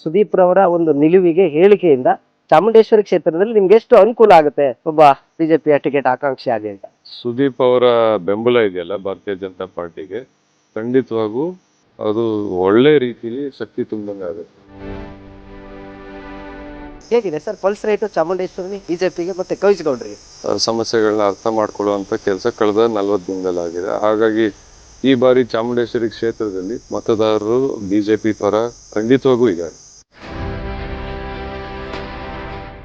ಸುದೀಪ್ ರವರ ಒಂದು ನಿಲುವಿಗೆ ಹೇಳಿಕೆಯಿಂದ ಚಾಮುಂಡೇಶ್ವರಿ ಕ್ಷೇತ್ರದಲ್ಲಿ ನಿಮ್ಗೆ ಎಷ್ಟು ಅನುಕೂಲ ಆಗುತ್ತೆ ಒಬ್ಬ ಬಿಜೆಪಿಯ ಟಿಕೆಟ್ ಆಕಾಂಕ್ಷಿ ಆಗಿ ಅಂತ? ಸುದೀಪ್ ಅವರ ಬೆಂಬಲ ಇದೆಯಲ್ಲ ಭಾರತೀಯ ಜನತಾ ಪಾರ್ಟಿಗೆ ಖಂಡಿತವಾಗೂ ಅದು ಒಳ್ಳೆ ರೀತಿಲಿ ಶಕ್ತಿ ತುಂಬಿದಂಗೆ ಆಗುತ್ತೆ. ಹೇಗಿದೆ ಸರ್ ಪಲ್ಸ್ ರೇಟು ಚಾಮುಂಡೇಶ್ವರಿ ಬಿಜೆಪಿಗೆ ಮತ್ತೆ ಕವಿಸ್ಕೊಂಡ್ರಿ ಅವ್ರ ಸಮಸ್ಯೆಗಳನ್ನ ಅರ್ಥ ಮಾಡ್ಕೊಳ್ಳುವಂತ ಕೆಲಸ ಕಳೆದ ನಲವತ್ತು ದಿನದಲ್ಲಾಗಿದೆ ಹಾಗಾಗಿ ಈ ಬಾರಿ ಚಾಮುಂಡೇಶ್ವರಿ ಕ್ಷೇತ್ರದಲ್ಲಿ ಮತದಾರರು ಬಿಜೆಪಿ ಪರ ಖಂಡಿತವಾಗೂ ಇದ್ದಾರೆ.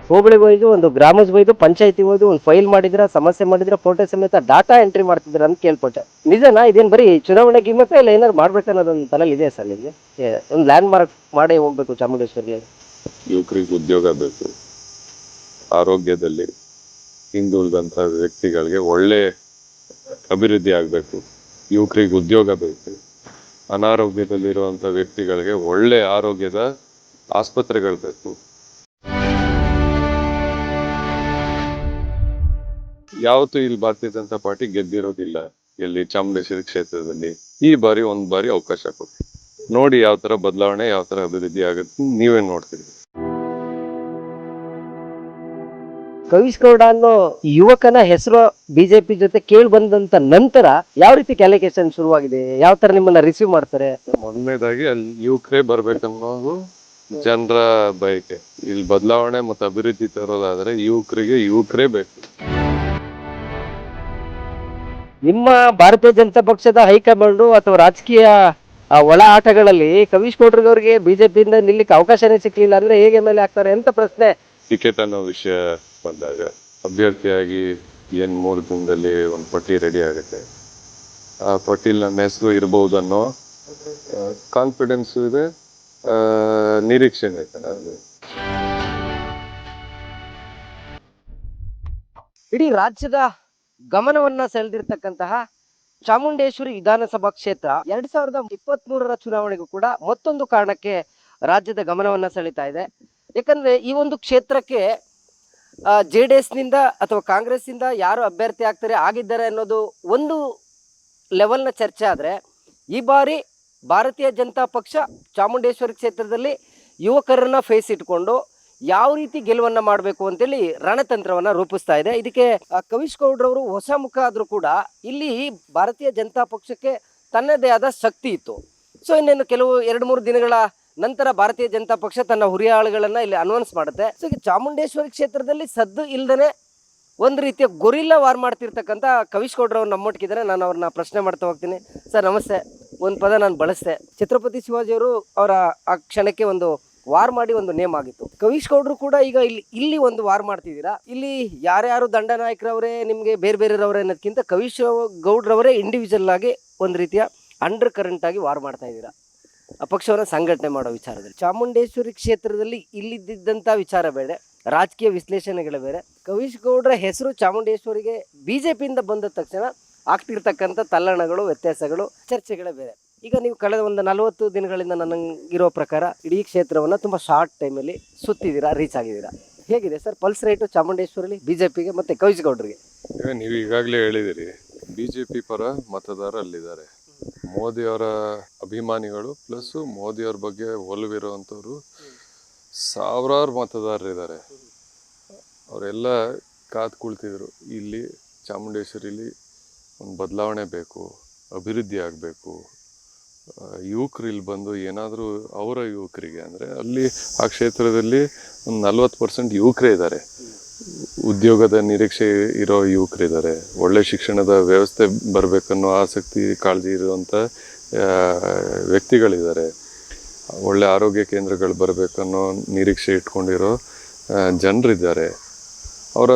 ಹೋಬಳಿ ಹೋಯ್ದು, ಒಂದು ಗ್ರಾಮಸ್ ಹೋಯ್ದು ಪಂಚಾಯತಿ ಹೋಯ್ದು, ಒಂದು ಫೈಲ್ ಮಾಡಿದ್ರ, ಸಮಸ್ಯೆ ಮಾಡಿದ್ರ, ಫೋಟೋ ಸಮೇತ ಡಾಟಾ ಎಂಟ್ರಿ ಮಾಡ್ತಿದ್ರ ಅಂತ ಕೇಳ್ಪಟ್ಟೆ. ನಿಜನಾ? ಇದೇನ್ ಬರೀ ಚುನಾವಣೆ ಗಿಮ್ಮತ್ತ ಇಲ್ಲ ಏನಾದ್ರು ಮಾಡ್ಬೇಕು ಅನ್ನೋದೊಂದು ತಲೆಯಲ್ಲಿ ಇದೆ ಸರ್ ನಿಮಗೆ? ಒಂದು ಲ್ಯಾಂಡ್ ಮಾರ್ಕ್ ಮಾಡಿ ಹೋಗ್ಬೇಕು ಚಾಮುಂಡೇಶ್ವರಿಗೆ. ಯುವಕರಿಗೆ ಉದ್ಯೋಗ ಬೇಕು. ಆರೋಗ್ಯದಲ್ಲಿ ಹಿಂದುಳಿದಂತ ವ್ಯಕ್ತಿಗಳಿಗೆ ಒಳ್ಳೆ ಅಭಿವೃದ್ಧಿ ಆಗಬೇಕು. ಯುವಕರಿಗೆ ಉದ್ಯೋಗ ಬೇಕು. ಅನಾರೋಗ್ಯದಲ್ಲಿರುವಂಥ ವ್ಯಕ್ತಿಗಳಿಗೆ ಒಳ್ಳೆ ಆರೋಗ್ಯದ ಆಸ್ಪತ್ರೆಗಳು ಬೇಕು. ಯಾವತ್ತೂ ಇಲ್ಲಿ ಭಾರತೀಯ ಜನತಾ ಪಾರ್ಟಿ ಗೆದ್ದಿರೋದಿಲ್ಲ. ಇಲ್ಲಿ ಚಾಮುಂಡೇಶ್ವರಿ ಕ್ಷೇತ್ರದಲ್ಲಿ ಈ ಬಾರಿ ಒಂದ್ ಬಾರಿ ಅವಕಾಶ ಕೊಡಿ ನೋಡಿ ಯಾವ ತರ ಬದಲಾವಣೆ ಯಾವ ತರ ಅಭಿವೃದ್ಧಿ ಆಗುತ್ತೆ ನೀವೇ ನೋಡ್ತೀರಿ. ಕವಿಸ್ಗೌಡ ಅನ್ನೋ ಯುವಕನ ಹೆಸರು ಬಿಜೆಪಿ ಜೊತೆ ಕೇಳಿ ಬಂದಂತ ನಂತರ ಯಾವ ರೀತಿ ಕ್ಯಾಲಿಕೇಶನ್ ಶುರುವಾಗಿದೆ? ಯಾವ ತರ ನಿಮ್ಮನ್ನ ರಿಸೀವ್ ಮಾಡ್ತಾರೆ? ಮೊದಲನೇದಾಗಿ ಅಲ್ಲಿ ಯುವಕರೇ ಬರ್ಬೇಕನ್ನೋದು ಜನರ ಬಯಕೆ. ಇಲ್ಲಿ ಬದಲಾವಣೆ ಮತ್ತು ಅಭಿವೃದ್ಧಿ ತರೋದಾದ್ರೆ ಯುವಕರಿಗೆ ಯುವಕರೇ ಬೇಕು. ನಿಮ್ಮ ಭಾರತೀಯ ಜನತಾ ಪಕ್ಷದ ಹೈಕಮಾಂಡು ಅಥವಾ ರಾಜಕೀಯ ಆ, ಒಳ ಆಟಗಳಲ್ಲಿ ಕವೀಶ್ ಅವರಿಗೆ ಬಿಜೆಪಿಯಿಂದ ನಿಲ್ಲಿಕ್ಕೆ ಅವಕಾಶನೇ ಸಿಕ್ಲಿಲ್ಲ ಅಂದ್ರೆ ಹೇಗೆ ಮೇಲೆ ಆಗ್ತಾರೆ ಅಂತ ಪ್ರಶ್ನೆ. ಟಿಕೆಟ್ ಅನ್ನೋ ವಿಷಯ ಬಂದಾಗ ಅಭ್ಯರ್ಥಿಯಾಗಿ ಏನ್ ಮೂರು ದಿನದಲ್ಲಿ ಒಂದು ಪಟ್ಟಿ ರೆಡಿ ಆಗುತ್ತೆ. ಆ ಪಟ್ಟಿ ನನ್ನ ಹೆಸರು ಇರಬಹುದು ಅನ್ನೋ ಕಾನ್ಫಿಡೆನ್ಸ್ ಇದೆ ನಿರೀಕ್ಷೆ ಇದೆ. ಇಡೀ ರಾಜ್ಯದ ಗಮನವನ್ನ ಸೆಳೆದಿರ್ತಕ್ಕಂತಹ ಚಾಮುಂಡೇಶ್ವರಿ ವಿಧಾನಸಭಾ ಕ್ಷೇತ್ರ ಎರಡ್ ಸಾವಿರದ ಇಪ್ಪತ್ತ್ ಮೂರರ ಚುನಾವಣೆಗೂ ಕೂಡ ಮತ್ತೊಂದು ಕಾರಣಕ್ಕೆ ರಾಜ್ಯದ ಗಮನವನ್ನ ಸೆಳೀತಾ ಇದೆ. ಯಾಕಂದ್ರೆ ಈ ಒಂದು ಕ್ಷೇತ್ರಕ್ಕೆ ಜೆ ಡಿ ಎಸ್ನಿಂದ ಅಥವಾ ಕಾಂಗ್ರೆಸ್ನಿಂದ ಯಾರು ಅಭ್ಯರ್ಥಿ ಆಗ್ತಾರೆ, ಆಗಿದ್ದಾರೆ ಅನ್ನೋದು ಒಂದು ಲೆವೆಲ್ನ ಚರ್ಚೆ ಆದರೆ, ಈ ಬಾರಿ ಭಾರತೀಯ ಜನತಾ ಪಕ್ಷ ಚಾಮುಂಡೇಶ್ವರಿ ಕ್ಷೇತ್ರದಲ್ಲಿ ಯುವಕರನ್ನ ಫೇಸ್ ಇಟ್ಕೊಂಡು ಯಾವ ರೀತಿ ಗೆಲುವನ್ನ ಮಾಡಬೇಕು ಅಂತೇಳಿ ರಣತಂತ್ರವನ್ನ ರೂಪಿಸ್ತಾ ಇದೆ. ಇದಕ್ಕೆ ಕವಿಶ್ ಗೌಡ್ರವರು ಹೊಸ ಮುಖ ಆದ್ರೂ ಕೂಡ ಇಲ್ಲಿ ಭಾರತೀಯ ಜನತಾ ಪಕ್ಷಕ್ಕೆ ತನ್ನದೇ ಆದ ಶಕ್ತಿ ಇತ್ತು. ಸೊ, ಇನ್ನೇನು ಕೆಲವು ಎರಡು ಮೂರು ದಿನಗಳ ನಂತರ ಭಾರತೀಯ ಜನತಾ ಪಕ್ಷ ತನ್ನ ಹುರಿಯಾಳುಗಳನ್ನ ಇಲ್ಲಿ ಅನೌನ್ಸ್ ಮಾಡುತ್ತೆ. ಸೊ, ಈಗ ಚಾಮುಂಡೇಶ್ವರಿ ಕ್ಷೇತ್ರದಲ್ಲಿ ಸದ್ದು ಇಲ್ದನೆ ಒಂದು ರೀತಿಯ ಗೊರಿಲ್ಲ ವಾರ್ ಮಾಡ್ತಿರ್ತಕ್ಕಂಥ ಕವಿಶ್ ಗೌಡ್ರವ್ರು ನಮ್ಮೊಟ್ಟಿಗಿದ್ದಾರೆ. ನಾನು ಅವ್ರನ್ನ ಪ್ರಶ್ನೆ ಮಾಡ್ತಾ ಹೋಗ್ತೀನಿ. ಸರ್, ನಮಸ್ತೆ. ಒಂದು ಪದ ನಾನು ಬಳಸ್ದೆ ಛತ್ರಪತಿ ಶಿವಾಜಿಯವರು ಅವರ ಆ ಕ್ಷಣಕ್ಕೆ ಒಂದು ವಾರ್ ಮಾಡಿ ಒಂದು ನೇಮ್ ಆಗಿತ್ತು. ಕವೀಶ್ ಗೌಡ್ರು ಕೂಡ ಈಗ ಇಲ್ಲಿ ಇಲ್ಲಿ ಒಂದು ವಾರ್ ಮಾಡ್ತಿದ್ದೀರಾ? ಇಲ್ಲಿ ಯಾರ್ಯಾರು ದಂಡ ನಾಯಕರವರೇ, ನಿಮಗೆ ಬೇರೆ ಬೇರೆರವರೇ ಅನ್ನೋದಕ್ಕಿಂತ ಕವೀಶ್ ಗೌಡ್ರವರೇ ಇಂಡಿವಿಜುವಲ್ ಆಗಿ ಒಂದು ರೀತಿಯ ಅಂಡರ್ ಕರೆಂಟ್ ಆಗಿ ವಾರ್ ಮಾಡ್ತಾ ಇದ್ದೀರಾ? ಪಕ್ಷವನ್ನು ಸಂಘಟನೆ ಮಾಡೋ ವಿಚಾರದಲ್ಲಿ. ಚಾಮುಂಡೇಶ್ವರಿ ಕ್ಷೇತ್ರದಲ್ಲಿ ಇಲ್ಲಿದ್ದಂಥ ವಿಚಾರ ಬೇರೆ, ರಾಜಕೀಯ ವಿಶ್ಲೇಷಣೆಗಳು ಬೇರೆ. ಕವೀಶ್ ಗೌಡ್ರ ಹೆಸರು ಚಾಮುಂಡೇಶ್ವರಿಗೆ ಬಿಜೆಪಿಯಿಂದ ಬಂದ ತಕ್ಷಣ ಆಗ್ತಿರ್ತಕ್ಕಂಥ ತಲ್ಲಣಗಳು, ವ್ಯತ್ಯಾಸಗಳು, ಚರ್ಚೆಗಳೇ ಬೇರೆ. ಈಗ ನೀವು ಕಳೆದ ಒಂದು ನಲವತ್ತು ದಿನಗಳಿಂದ ನನಗಿರೋ ಪ್ರಕಾರ ಇಡೀ ಕ್ಷೇತ್ರವನ್ನು ತುಂಬ ಶಾರ್ಟ್ ಟೈಮಲ್ಲಿ ಸುತ್ತಿದ್ದೀರಾ ರೀಚ್ ಆಗಿದ್ದೀರಾ? ಹೇಗಿದೆ ಸರ್ ಪಲ್ಸ್ ರೇಟು ಚಾಮುಂಡೇಶ್ವರಲ್ಲಿ ಬಿ ಮತ್ತೆ ಪಿಗೆ ಗೌಡ್ರಿಗೆ ಈಗ ನೀವು ಈಗಾಗಲೇ ಹೇಳಿದಿರಿ ಪಿ ಪರ ಮತದಾರ ಅಲ್ಲಿದ್ದಾರೆ. ಮೋದಿಯವರ ಅಭಿಮಾನಿಗಳು ಪ್ಲಸ್ ಮೋದಿಯವ್ರ ಬಗ್ಗೆ ಒಲವಿರುವಂಥವ್ರು ಸಾವಿರಾರು ಮತದಾರರಿದ್ದಾರೆ ಅವರೆಲ್ಲ ಕಾದು ಕುಳಿತಿದ್ರು, ಇಲ್ಲಿ ಚಾಮುಂಡೇಶ್ವರಿಲಿ ಒಂದು ಬದಲಾವಣೆ ಬೇಕು, ಅಭಿವೃದ್ಧಿ ಆಗಬೇಕು ಯುವಕರು ಬಂದು ಏನಾದರೂ ಅವರ ಯುವಕರಿಗೆ ಅಂದರೆ ಅಲ್ಲಿ ಆ ಕ್ಷೇತ್ರದಲ್ಲಿ ಒಂದು ನಲ್ವತ್ತು ಪರ್ಸೆಂಟ್ ಯುವಕರೇ ಇದ್ದಾರೆ. ಉದ್ಯೋಗದ ನಿರೀಕ್ಷೆ ಇರೋ ಯುವಕರಿದ್ದಾರೆ ಒಳ್ಳೆ ಶಿಕ್ಷಣದ ವ್ಯವಸ್ಥೆ ಬರಬೇಕನ್ನೋ ಆಸಕ್ತಿ, ಕಾಳಜಿ ಇರುವಂಥ ವ್ಯಕ್ತಿಗಳಿದ್ದಾರೆ. ಒಳ್ಳೆ ಆರೋಗ್ಯ ಕೇಂದ್ರಗಳು ಬರಬೇಕನ್ನೋ ನಿರೀಕ್ಷೆ ಇಟ್ಕೊಂಡಿರೋ ಜನರಿದ್ದಾರೆ. ಅವರ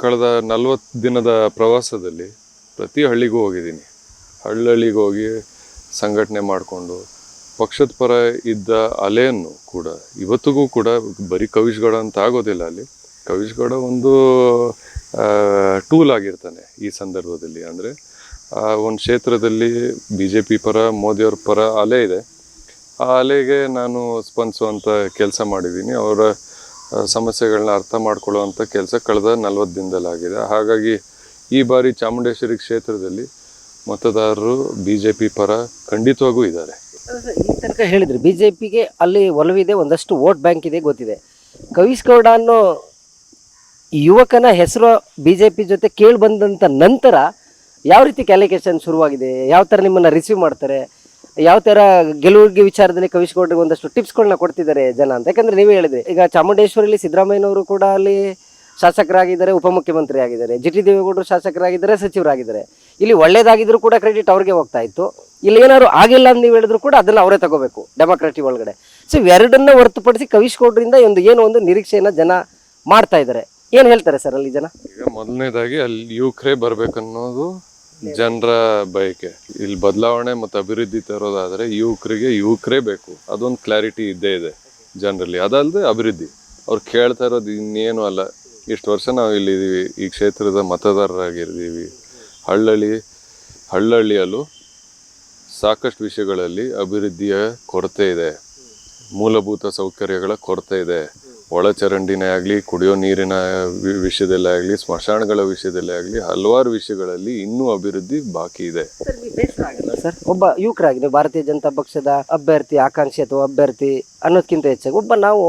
ಕಳೆದ ನಲವತ್ತು ದಿನದ ಪ್ರವಾಸದಲ್ಲಿ ಪ್ರತಿ ಹಳ್ಳಿಗೂ ಹೋಗಿದ್ದೀನಿ. ಹಳ್ಳಹಳ್ಳಿಗೆ ಹೋಗಿ ಸಂಘಟನೆ ಮಾಡಿಕೊಂಡು ಪಕ್ಷದ ಪರ ಇದ್ದ ಅಲೆಯನ್ನು ಕೂಡ ಇವತ್ತಿಗೂ ಕೂಡ ಬರೀ ಕವಿಶ್ಗೌಡ ಅಂತ ಆಗೋದಿಲ್ಲ ಅಲ್ಲಿ. ಕವಿಶ್ಗೌಡ ಒಂದು ಟೂಲ್ ಆಗಿರ್ತಾನೆ ಈ ಸಂದರ್ಭದಲ್ಲಿ. ಅಂದರೆ ಒಂದು ಕ್ಷೇತ್ರದಲ್ಲಿ ಬಿ ಜೆ ಪಿ ಪರ ಮೋದಿಯವ್ರ ಪರ ಅಲೆ ಇದೆ. ಆ ಅಲೆಗೆ ನಾನು ಸ್ಪಂದಿಸುವಂಥ ಕೆಲಸ ಮಾಡಿದ್ದೀನಿ. ಅವರ ಆ, ಸಮಸ್ಯೆಗಳನ್ನ ಅರ್ಥ ಮಾಡ್ಕೊಳ್ಳುವಂಥ ಕೆಲಸ ಕಳೆದ ನಲ್ವತ್ತು ದಿನದಲ್ಲಾಗಿದೆ. ಹಾಗಾಗಿ ಈ ಬಾರಿ ಚಾಮುಂಡೇಶ್ವರಿ ಕ್ಷೇತ್ರದಲ್ಲಿ ಮತದಾರರು ಬಿ ಜೆ ಪಿ ಪರ ಖಂಡಿತವಾಗೂ ಇದ್ದಾರೆ. ಈ ತನಕ ಹೇಳಿದ್ರಿ ಬಿಜೆಪಿಗೆ ಅಲ್ಲಿ ಒಲವಿದೆ, ಒಂದಷ್ಟು ವೋಟ್ ಬ್ಯಾಂಕ್ ಇದೆ ಗೊತ್ತಿದೆ. ಕವಿಸ್ಗೌಡ ಅನ್ನೋ ಯುವಕನ ಹೆಸರು ಬಿಜೆಪಿ ಜೊತೆ ಕೇಳಿ ಬಂದಂತ ನಂತರ ಯಾವ ರೀತಿ ಕ್ಯಾಲಿಕೇಶನ್ ಶುರುವಾಗಿದೆ? ಯಾವ ಥರ ನಿಮ್ಮನ್ನ ರಿಸೀವ್ ಮಾಡ್ತಾರೆ? ಯಾವ ಥರ ಗೆಲುವಿಗೆ ವಿಚಾರದಲ್ಲಿ ಕವಿಸ್ ಗೌಡ್ರಿಗೆ ಒಂದಷ್ಟು ಟಿಪ್ಸ್ಗಳನ್ನ ಕೊಡ್ತಿದ್ದಾರೆ ಜನ ಅಂತ? ಯಾಕಂದ್ರೆ ನೀವೇ ಹೇಳಿದ್ರಿ, ಈಗ ಚಾಮುಂಡೇಶ್ವರಿಲಿ ಸಿದ್ದರಾಮಯ್ಯನವರು ಕೂಡ ಅಲ್ಲಿ ಶಾಸಕರಾಗಿದ್ದಾರೆ ಉಪಮುಖ್ಯಮಂತ್ರಿ ಆಗಿದ್ದಾರೆ ಜಿ ಟಿ ದೇವೇಗೌಡರು ಶಾಸಕರಾಗಿದ್ದಾರೆ, ಸಚಿವರಾಗಿದ್ದಾರೆ. ಇಲ್ಲಿ ಒಳ್ಳೇದಾಗಿದ್ರು ಕೂಡ ಕ್ರೆಡಿಟ್ ಅವ್ರಿಗೆ ಹೋಗ್ತಾ ಇತ್ತು. ಇಲ್ಲಿ ಏನಾದ್ರು ಆಗಿಲ್ಲ ಅಂತ ನೀವು ಹೇಳಿದ್ರು ಕೂಡ ಅದನ್ನ ಅವರೇ ತಗೋಬೇಕು ಡೆಮೋಕ್ರಾಟಿಕ್ ಒಳಗಡೆ. ಸೊ ಇವೆರಡನ್ನ ಹೊರತುಪಡಿಸಿ ಕವಿಸ್ಕೊಡ್ರಿಂದ ಒಂದು ಏನೋ ಒಂದು ನಿರೀಕ್ಷೆಯನ್ನ ಜನ ಮಾಡ್ತಾ ಇದ್ದಾರೆ. ಏನ್ ಹೇಳ್ತಾರೆ ಸರ್ ಅಲ್ಲಿ ಜನ? ಈಗ ಮೊದಲನೇದಾಗಿ ಅಲ್ಲಿ ಯುವಕರೇ ಬರ್ಬೇಕನ್ನೋದು ಜನರ ಬಯಕೆ. ಇಲ್ಲಿ ಬದಲಾವಣೆ ಮತ್ತು ಅಭಿವೃದ್ಧಿ ತರೋದಾದರೆ ಯುವಕರಿಗೆ ಯುವಕರೇ ಬೇಕು. ಅದೊಂದು ಕ್ಲಾರಿಟಿ ಇದ್ದೇ ಇದೆ ಜನರಲ್ಲಿ. ಅದಲ್ಲದೆ ಅಭಿವೃದ್ಧಿ. ಅವ್ರು ಕೇಳ್ತಾ ಇರೋದು ಇನ್ನೇನು ಅಲ್ಲ. ಇಷ್ಟು ವರ್ಷ ನಾವು ಇಲ್ಲಿದ್ದೀವಿ ಈ ಕ್ಷೇತ್ರದ ಮತದಾರರಾಗಿದ್ದೀವಿ. ಹಳ್ಳಳ್ಳಿ ಹಳ್ಳಳ್ಳಿಯಲ್ಲೂ ಸಾಕಷ್ಟು ವಿಷಯಗಳಲ್ಲಿ ಅಭಿವೃದ್ಧಿಯ ಕೊರತೆ ಇದೆ. ಮೂಲಭೂತ ಸೌಕರ್ಯಗಳ ಕೊರತೆ ಇದೆ. ಒಳಚರಂಡಿನೇ ಆಗಲಿ ಕುಡಿಯೋ ನೀರಿನ ವಿಷಯದಲ್ಲೇ ಆಗಲಿ ಸ್ಮಶಾನಗಳ ವಿಷಯದಲ್ಲೇ ಆಗಲಿ ಹಲವಾರು ವಿಷಯಗಳಲ್ಲಿ ಇನ್ನೂ ಅಭಿವೃದ್ಧಿ ಬಾಕಿ ಇದೆ. ಸರ್ ಒಬ್ಬ ಯುವಕರಾಗಿದೆ ಭಾರತೀಯ ಜನತಾ ಪಕ್ಷದ ಅಭ್ಯರ್ಥಿ ಆಕಾಂಕ್ಷಿ ಅಥವಾ ಅಭ್ಯರ್ಥಿ ಅನ್ನೋದಕ್ಕಿಂತ ಹೆಚ್ಚಾಗಿ ಒಬ್ಬ ನಾವು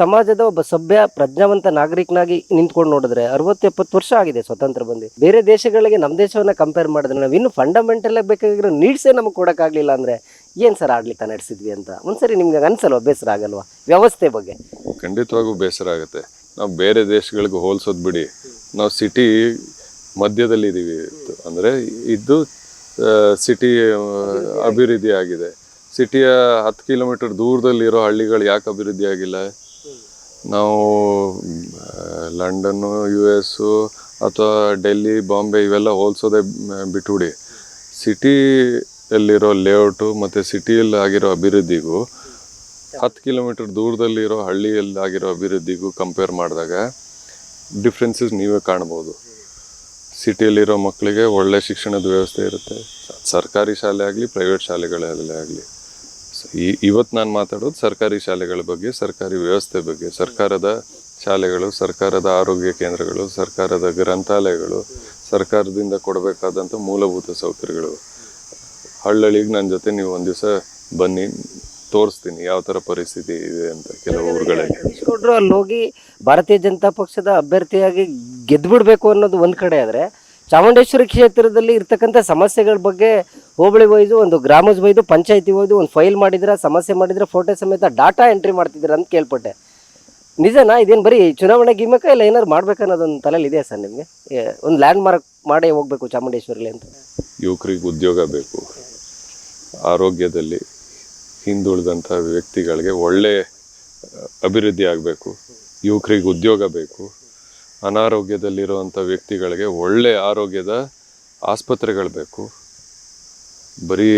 ಸಮಾಜದ ಒಬ್ಬ ಸಭ್ಯ, ಪ್ರಜ್ಞಾವಂತ ನಾಗರಿಕನಾಗಿ ನಿಂತ್ಕೊಂಡು ನೋಡಿದ್ರೆ ಅರವತ್ತು ಎಪ್ಪತ್ತು ವರ್ಷ ಆಗಿದೆ ಸ್ವತಂತ್ರ ಬಂದು. ಬೇರೆ ದೇಶಗಳಿಗೆ ನಮ್ಮ ದೇಶವನ್ನ ಕಂಪೇರ್ ಮಾಡಿದ್ರೆ ನಾವು ಇನ್ನು ಫಂಡಮೆಂಟಲ್ ಬೇಕಾಗಿರೋ ನೀಡ್ಸೇ ನಮಗೆ ಕೊಡೋಕ್ಕಾಗಲಿಲ್ಲ ಅಂದ್ರೆ ಏನ್ ಸರ್ ಆಡಳಿತ ನಡೆಸಿದ್ವಿ ಅಂತ? ಒಂದ್ಸರಿ ನಿಮ್ಗೆ ಅನ್ಸಲ್ವಾ? ಬೇಸರ ಆಗಲ್ವಾ? ವ್ಯವಸ್ಥೆ ಬಗ್ಗೆ. ಖಂಡಿತವಾಗೂ ಬೇಸರ ಆಗುತ್ತೆ. ನಾವು ಬೇರೆ ದೇಶಗಳಿಗೆ ಹೋಲ್ಸೋದು ಬಿಡಿ. ನಾವು ಸಿಟಿ ಮಧ್ಯದಲ್ಲಿದ್ದೀವಿ ಅಂದರೆ ಇದ್ದು ಸಿಟಿ ಅಭಿವೃದ್ಧಿ ಆಗಿದೆ. ಸಿಟಿಯ ಹತ್ತು ಕಿಲೋಮೀಟರ್ ದೂರದಲ್ಲಿರೋ ಹಳ್ಳಿಗಳು ಯಾಕೆ ಅಭಿವೃದ್ಧಿ ಆಗಿಲ್ಲ? ನಾವು ಲಂಡನ್ನು, ಯು ಎಸ್ಸು ಅಥವಾ ಡೆಲ್ಲಿ, ಬಾಂಬೆ ಇವೆಲ್ಲ ಹೋಲ್ಸೋದೇ ಬಿಟ್ಬಿಡಿ. ಸಿಟಿಯಲ್ಲಿರೋ ಲೇಔಟು ಮತ್ತು ಸಿಟಿಯಲ್ಲಿ ಆಗಿರೋ ಅಭಿವೃದ್ಧಿಗೂ ಹತ್ತು ಕಿಲೋಮೀಟರ್ ದೂರದಲ್ಲಿರೋ ಹಳ್ಳಿಯಲ್ಲಿ ಆಗಿರೋ ಅಭಿವೃದ್ಧಿಗೂ ಕಂಪೇರ್ ಮಾಡಿದಾಗ ಡಿಫ್ರೆನ್ಸಸ್ ನೀವೇ ಕಾಣ್ಬೋದು. ಸಿಟಿಯಲ್ಲಿರೋ ಮಕ್ಕಳಿಗೆ ಒಳ್ಳೆ ಶಿಕ್ಷಣದ ವ್ಯವಸ್ಥೆ ಇರುತ್ತೆ. ಸರ್ಕಾರಿ ಶಾಲೆ ಆಗಲಿ ಪ್ರೈವೇಟ್ ಶಾಲೆಗಳಲ್ಲೇ ಆಗಲಿ. ಈ ಇವತ್ತು ನಾನು ಮಾತಾಡೋದು ಸರ್ಕಾರಿ ಶಾಲೆಗಳ ಬಗ್ಗೆ ಸರ್ಕಾರಿ ವ್ಯವಸ್ಥೆ ಬಗ್ಗೆ. ಸರ್ಕಾರದ ಶಾಲೆಗಳು ಸರ್ಕಾರದ ಆರೋಗ್ಯ ಕೇಂದ್ರಗಳು ಸರ್ಕಾರದ ಗ್ರಂಥಾಲಯಗಳು ಸರ್ಕಾರದಿಂದ ಕೊಡಬೇಕಾದಂಥ ಮೂಲಭೂತ ಸೌಕರ್ಯಗಳು. ಹಳ್ಳಳಿಗೆ ನನ್ನ ಜೊತೆ ನೀವು ಒಂದು ದಿವಸ ಬನ್ನಿ ತೋರಿಸ್ತೀನಿ ಯಾವ ಥರ ಪರಿಸ್ಥಿತಿ ಇದೆ ಅಂತ ಕೆಲವು ಊರುಗಳಲ್ಲಿ ಅಲ್ಲಿ ಹೋಗಿ ಭಾರತೀಯ ಜನತಾ ಪಕ್ಷದ ಅಭ್ಯರ್ಥಿಯಾಗಿ ಗೆದ್ದುಬಿಡ್ಬೇಕು ಅನ್ನೋದು ಒಂದು ಕಡೆ ಆದ್ರೆ ಚಾಮುಂಡೇಶ್ವರಿ ಕ್ಷೇತ್ರದಲ್ಲಿ ಇರ್ತಕ್ಕಂಥ ಸಮಸ್ಯೆಗಳ ಬಗ್ಗೆ ಹೋಬಳಿ ವೈದು ಒಂದು ಗ್ರಾಮದ ವೈದು, ಪಂಚಾಯತಿ ವೈದು ಒಂದು ಫೈಲ್ ಮಾಡಿದ್ರೆ, ಸಮಸ್ಯೆ ಮಾಡಿದ್ರೆ ಫೋಟೋ ಸಮೇತ ಡಾಟಾ ಎಂಟ್ರಿ ಮಾಡ್ತಿದ್ರೆ ಅಂತ ಕೇಳ್ಪಟ್ಟೆ. ನಿಜನಾ? ಇದೇನು ಬರೀ ಚುನಾವಣೆ ಗಿಮ್ಮಕ ಇಲ್ಲ ಏನಾದ್ರು ಮಾಡ್ಬೇಕನ್ನೋದೊಂದು ತಲೆಯಲ್ಲಿ ಇದೆಯಾ ಸರ್ ನಿಮಗೆ? ಒಂದು ಲ್ಯಾಂಡ್ ಮಾರ್ಕ್ ಮಾಡೇ ಹೋಗ್ಬೇಕು ಚಾಮುಂಡೇಶ್ವರಿಲಿ ಅಂತ. ಯುವಕರಿಗೆ ಉದ್ಯೋಗ ಬೇಕು. ಆರೋಗ್ಯದಲ್ಲಿ ಹಿಂದುಳಿದಂಥ ವ್ಯಕ್ತಿಗಳಿಗೆ ಒಳ್ಳೆ, ಅಭಿವೃದ್ಧಿ ಆಗಬೇಕು. ಯುವಕರಿಗೆ ಉದ್ಯೋಗ ಬೇಕು. ಅನಾರೋಗ್ಯದಲ್ಲಿರುವಂಥ ವ್ಯಕ್ತಿಗಳಿಗೆ ಒಳ್ಳೆಯ ಆರೋಗ್ಯದ ಆಸ್ಪತ್ರೆಗಳು ಬೇಕು. ಬರೀ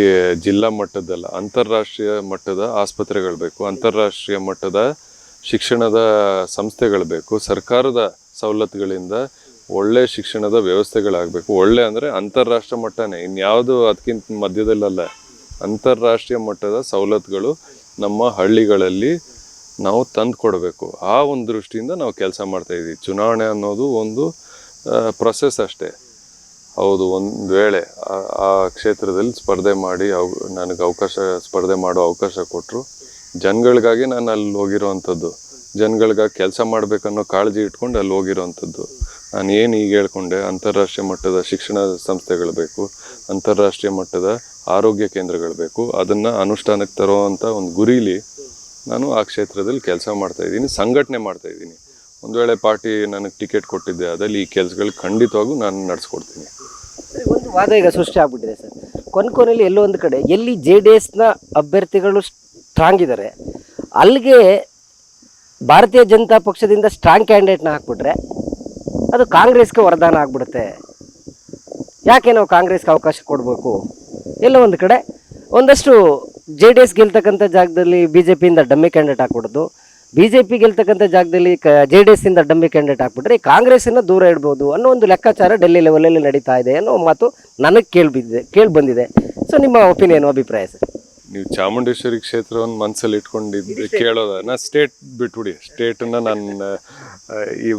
ಜಿಲ್ಲಾ ಮಟ್ಟದ್ದಲ್ಲ, ಅಂತಾರಾಷ್ಟ್ರೀಯ ಮಟ್ಟದ ಆಸ್ಪತ್ರೆಗಳು ಬೇಕು. ಅಂತಾರಾಷ್ಟ್ರೀಯ ಮಟ್ಟದ ಶಿಕ್ಷಣದ ಸಂಸ್ಥೆಗಳು ಬೇಕು. ಸರ್ಕಾರದ ಸವಲತ್ತುಗಳಿಂದ ಒಳ್ಳೆ ಶಿಕ್ಷಣದ ವ್ಯವಸ್ಥೆಗಳಾಗಬೇಕು. ಒಳ್ಳೆ ಅಂದರೆ ಅಂತಾರಾಷ್ಟ್ರ ಮಟ್ಟನೇ. ಇನ್ಯಾವುದು ಅದಕ್ಕಿಂತ ಮಧ್ಯದಲ್ಲಲ್ಲ. ಅಂತಾರಾಷ್ಟ್ರೀಯ ಮಟ್ಟದ ಸವಲತ್ತುಗಳು ನಮ್ಮ ಹಳ್ಳಿಗಳಲ್ಲಿ ನಾವು ತಂದು ಕೊಡಬೇಕು. ಆ ಒಂದು ದೃಷ್ಟಿಯಿಂದ ನಾವು ಕೆಲಸ ಮಾಡ್ತಾ ಚುನಾವಣೆ ಅನ್ನೋದು ಒಂದು ಪ್ರೊಸೆಸ್ ಅಷ್ಟೇ. ಹೌದು, ಒಂದು ವೇಳೆ ಆ- ಆ ಕ್ಷೇತ್ರದಲ್ಲಿ ಸ್ಪರ್ಧೆ ಮಾಡಿ ಅವ್, ನನಗೆ ಅವಕಾಶ, ಸ್ಪರ್ಧೆ ಮಾಡೋ ಅವಕಾಶ ಕೊಟ್ಟರು ಜನಗಳಿಗಾಗಿ ನಾನು ಅಲ್ಲಿ ಹೋಗಿರೋವಂಥದ್ದು, ಜನಗಳಿಗಾಗಿ ಕೆಲಸ ಮಾಡಬೇಕನ್ನೋ ಕಾಳಜಿ ಇಟ್ಕೊಂಡು ಅಲ್ಲಿ ಹೋಗಿರೋವಂಥದ್ದು. ನಾನು ಏನು ಈಗ ಹೇಳ್ಕೊಂಡೆ, ಅಂತಾರಾಷ್ಟ್ರೀಯ ಮಟ್ಟದ ಶಿಕ್ಷಣ ಸಂಸ್ಥೆಗಳು ಬೇಕು, ಅಂತಾರಾಷ್ಟ್ರೀಯ ಮಟ್ಟದ ಆರೋಗ್ಯ ಕೇಂದ್ರಗಳು ಬೇಕು, ಅದನ್ನು ಅನುಷ್ಠಾನಕ್ಕೆ ತರುವಂಥ ಒಂದು ಗುರಿಲಿ ನಾನು ಆ ಕ್ಷೇತ್ರದಲ್ಲಿ ಕೆಲಸ ಮಾಡ್ತಾ ಇದ್ದೀನಿ, ಸಂಘಟನೆ ಮಾಡ್ತಾ ಇದ್ದೀನಿ. ಒಂದು ವೇಳೆ ಪಾರ್ಟಿ ನನಗೆ ಟಿಕೆಟ್ ಕೊಟ್ಟಿದ್ದೆ, ಅದರಲ್ಲಿ ಈ ಕೆಲಸಗಳು ಖಂಡಿತವಾಗೂ ನಾನು ನಡೆಸ್ಕೊಡ್ತೀನಿ. ಒಂದು ವಾದ ಈಗ ಸೃಷ್ಟಿ ಆಗ್ಬಿಟ್ಟಿದೆ ಸರ್. ಕೊನೆ ಕೊನೆಯಲ್ಲಿ ಎಲ್ಲೋ ಒಂದು ಕಡೆ, ಎಲ್ಲಿ ಜೆ ಡಿ ಎಸ್ನ ಅಭ್ಯರ್ಥಿಗಳು ಸ್ಟ್ರಾಂಗ್ ಇದ್ದಾರೆ ಅಲ್ಲಿಗೆ ಭಾರತೀಯ ಜನತಾ ಪಕ್ಷದಿಂದ ಸ್ಟ್ರಾಂಗ್ ಕ್ಯಾಂಡಿಡೇಟ್ನ ಹಾಕ್ಬಿಟ್ರೆ, ಅದು ಕಾಂಗ್ರೆಸ್ಗೆ ವರದಾನ ಆಗ್ಬಿಡುತ್ತೆ. ಯಾಕೆ ನಾವು ಕಾಂಗ್ರೆಸ್ಗೆ ಅವಕಾಶ ಕೊಡಬೇಕು? ಎಲ್ಲೋ ಒಂದು ಕಡೆ ಒಂದಷ್ಟು ಜೆ ಡಿ ಎಸ್ ಗೆಲ್ತಕ್ಕಂಥ ಜಾಗದಲ್ಲಿ ಬಿ ಜೆ ಪಿಯಿಂದ ಡಮ್ಮಿ ಕ್ಯಾಂಡಿಡೇಟ್ ಹಾಕ್ಬಿಡೋದು. ಬಿ ಜೆ ಪಿ ಗೆಲ್ತಕ್ಕಂಥ ಜಾಗದಲ್ಲಿ ಕ ಜೆ ಡಿ ಎಸ್ ಇಂದ ಡಮ್ಮಿ ಕ್ಯಾಂಡಿಡೇಟ್ ಹಾಕ್ಬಿಟ್ರೆ ಕಾಂಗ್ರೆಸ್ಸನ್ನ ದೂರ ಇಡ್ಬೋದು ಅನ್ನೋ ಒಂದು ಲೆಕ್ಕಾಚಾರ ಡೆಲ್ಲಿ ಲೆವೆಲಲ್ಲಿ ನಡೀತಾ ಇದೆ ಅನ್ನೋ ಮಾತು ನನಗೆ ಕೇಳಿಬಿದ್ದಿದೆ ಕೇಳಿ ಬಂದಿದೆ ಸೊ ನಿಮ್ಮ ಒಪಿನಿಯನ್ ಅಭಿಪ್ರಾಯ ಸರ್? ನೀವು ಚಾಮುಂಡೇಶ್ವರಿ ಕ್ಷೇತ್ರವನ್ನು ಮನಸ್ಸಲ್ಲಿ ಇಟ್ಕೊಂಡಿದ್ದು ಕೇಳೋದ ನಾ ಸ್ಟೇಟ್ ಬಿಟ್ಬಿಡಿ. ಸ್ಟೇಟನ್ನ ನಾನು ಈ